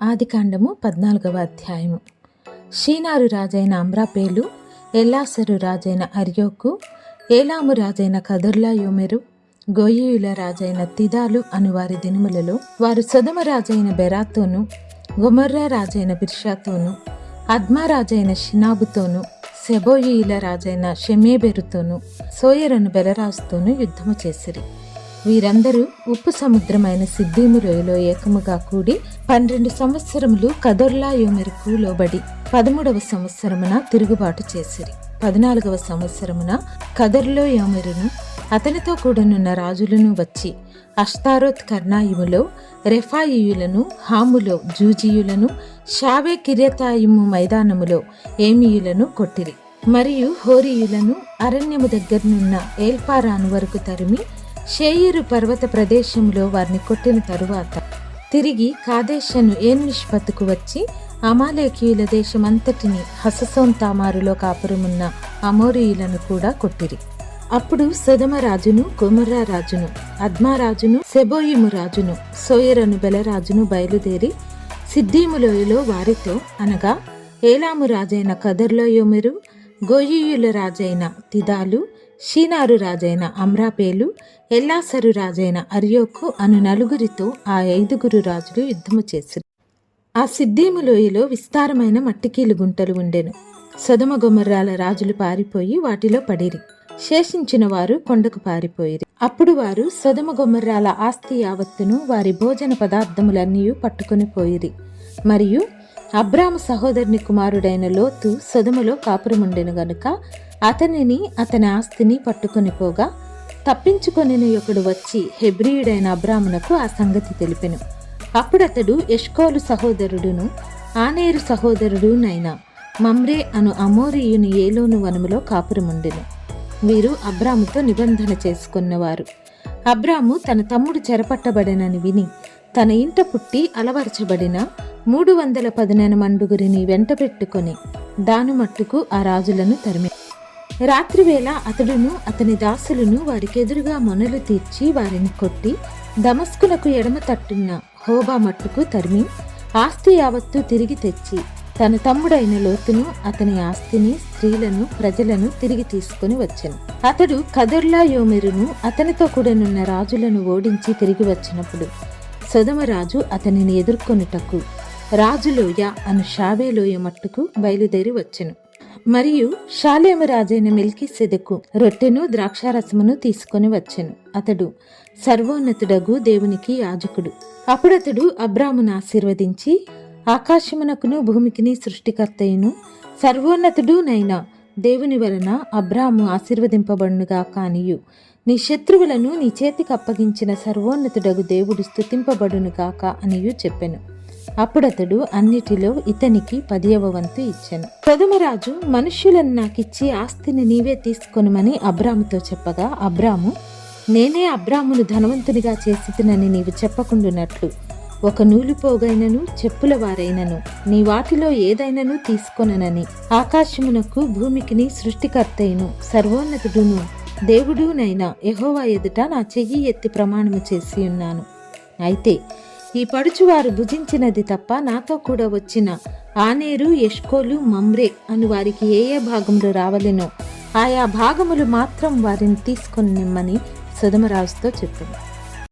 ఆదికాండము పద్నాలుగవ అధ్యాయము. షీనారు రాజైన అమ్రాపేలు ఎల్లాసరు రాజైన అర్యోకు ఏలాము రాజైన కదుర్లా యోమెరు గోయియుల రాజైన తిదాలు అను వారి దినములలో వారు సదమ రాజైన బెరాతోను గుమర్రా రాజైన బిర్షాతోను అద్మా రాజైన షినాబుతోను సెబోయిల రాజైన షెమేబెరుతోను సోయరను బెలరాజుతోను యుద్ధము చేసిరి. వీరందరూ ఉప్పు సముద్రమైన సిద్దీము లోయలో ఏకముగా కూడి పన్నెండు సంవత్సరములు కదొర్లా యోమెరుకు లోబడి పదమూడవ సంవత్సరమున తిరుగుబాటు చేసిరి. పద్నాలుగవ సంవత్సరమున కదర్లో యోమెరును అతనితో కూడనున్న రాజులను వచ్చి అష్తారోత్ కర్ణాయుములో రెఫాయియులను హాములో జూజీయులను షావే కిర్యతాయిము మైదానములో ఏమియులను కొట్టిరి. మరియు హోరీయులను అరణ్యము దగ్గరనున్న ఏల్పారాను వరకు తరిమి షేయిరు పర్వత ప్రదేశంలో వారిని కొట్టిన తరువాత తిరిగి కాదేశను ఏన్నిష్పత్తుకు వచ్చి అమాలేకీయుల దేశమంతటిని హససోన్ తామారులో కాపురమున్న అమోరీయులను కూడా కొట్టిరి. అప్పుడు సదమరాజును రాజును అద్మారాజును సెబోయిము రాజును సోయరను బెలరాజును బయలుదేరి సిద్దీములోయలో వారితో అనగా ఏలాము రాజైన కదర్లోయోమెరు గోయియుల రాజైన తిదాలు షీనారు రాజైన అమ్రాపేలు ఎల్లాసరు రాజైన అర్యోకు అను నలుగురితో ఆ ఐదుగురు రాజులు యుద్ధము చేసిరి. ఆ సిద్దీము లోయలో విస్తారమైన మట్టికీలు గుంటలు ఉండెను. సొదమ గుమర్రాల రాజులు పారిపోయి వాటిలో పడిరి. శేషించిన వారు కొండకు పారిపోయిరి. అప్పుడు వారు సొదమ గుమర్రాల ఆస్తి యావత్తును వారి భోజన పదార్థములన్నీ పట్టుకుని పోయిరి. మరియు అబ్రాము సహోదరుని కుమారుడైన లోతు సొదమలో కాపురముండెను గనుక అతనిని అతని ఆస్తిని పట్టుకొని పోగా తప్పించుకొని ఒకడు వచ్చి హెబ్రియుడైన అబ్రామునకు ఆ సంగతి తెలిపెను. అప్పుడతడు యష్కోలు సహోదరుడును ఆనేరు సహోదరుడునైన మమ్రే అను అమోరియుని ఏలోను వనములో కాపురముండెను. వీరు అబ్రాముతో నిబంధన చేసుకున్నవారు. అబ్రాము తన తమ్ముడు చెరపట్టబడినని విని తన ఇంట పుట్టి అలవరచబడిన మూడు వందల పదినెన మండుగురిని వెంట పెట్టుకొని దాను మట్టుకు ఆ రాజులను తరిమి రాత్రివేళ అతడును అతని దాసులను వారికెదురుగా మొనలు తీర్చి వారిని కొట్టి దమస్కులకు ఎడమ తట్టున్న హోబా మట్టుకు తరిమి ఆస్తి యావత్తు తిరిగి తెచ్చి తన తమ్ముడైన లోతును అతని ఆస్తిని స్త్రీలను ప్రజలను తిరిగి తీసుకుని వచ్చెను. అతడు కదర్లా యోమెరును అతనితో కూడనున్న రాజులను ఓడించి తిరిగి వచ్చినప్పుడు సొదమరాజు అతనిని ఎదుర్కొనుటకు రాజులోయ అను షావేలోయ మట్టుకు బయలుదేరి వచ్చెను. మరియు షాలేము రాజైన మిల్కి సెదకు రొట్టెను ద్రాక్షారసమును తీసుకొని వచ్చెను. అతడు సర్వోన్నతుడగు దేవునికి యాజకుడు. అప్పుడతడు అబ్రామును ఆశీర్వదించి ఆకాశమునకును భూమికిని సృష్టికర్తయును సర్వోన్నతుడు నైనా దేవుని వలన అబ్రాము ఆశీర్వదింపబడునుగా కానియు నీ శత్రువులను నీ చేతికి అప్పగించిన సర్వోన్నతుడగు దేవుడు స్థుతింపబడునుగాక అనియు చెప్పెను. అప్పుడతడు అన్నిటిలో ఇతనికి పదియవ వంతు ఇచ్చెను. ప్రథమరాజు మనుష్యులను నాకిచ్చి ఆస్తిని నీవే తీసుకొనమని అబ్రాముతో చెప్పగా అబ్రాము నేనే అబ్రామును ధనవంతునిగా చేసితినని నీవు చెప్పకుండునట్లు. ఒక నూలుపోగైనను చెప్పుల వారైనను నీ వాటిలో ఏదైనను తీసుకొననని. ఆకాశమునకు భూమికిని సృష్టికర్తయును సర్వోన్నతుడును దేవుడునైనా యహోవా ఎదుట నా చెయ్యి ఎత్తి ప్రమాణము చేసి ఉన్నాను అయితే ఈ పడుచువారు భుజించినది తప్ప నాతో కూడా వచ్చిన ఆనేరు ఎష్కోలు మమ్రే అను వారికి ఏ ఏ భాగములు రావలెనో ఆయా భాగములు మాత్రం వారిని తీసుకొని నిమ్మని సుధమరాజుతో చెప్పింది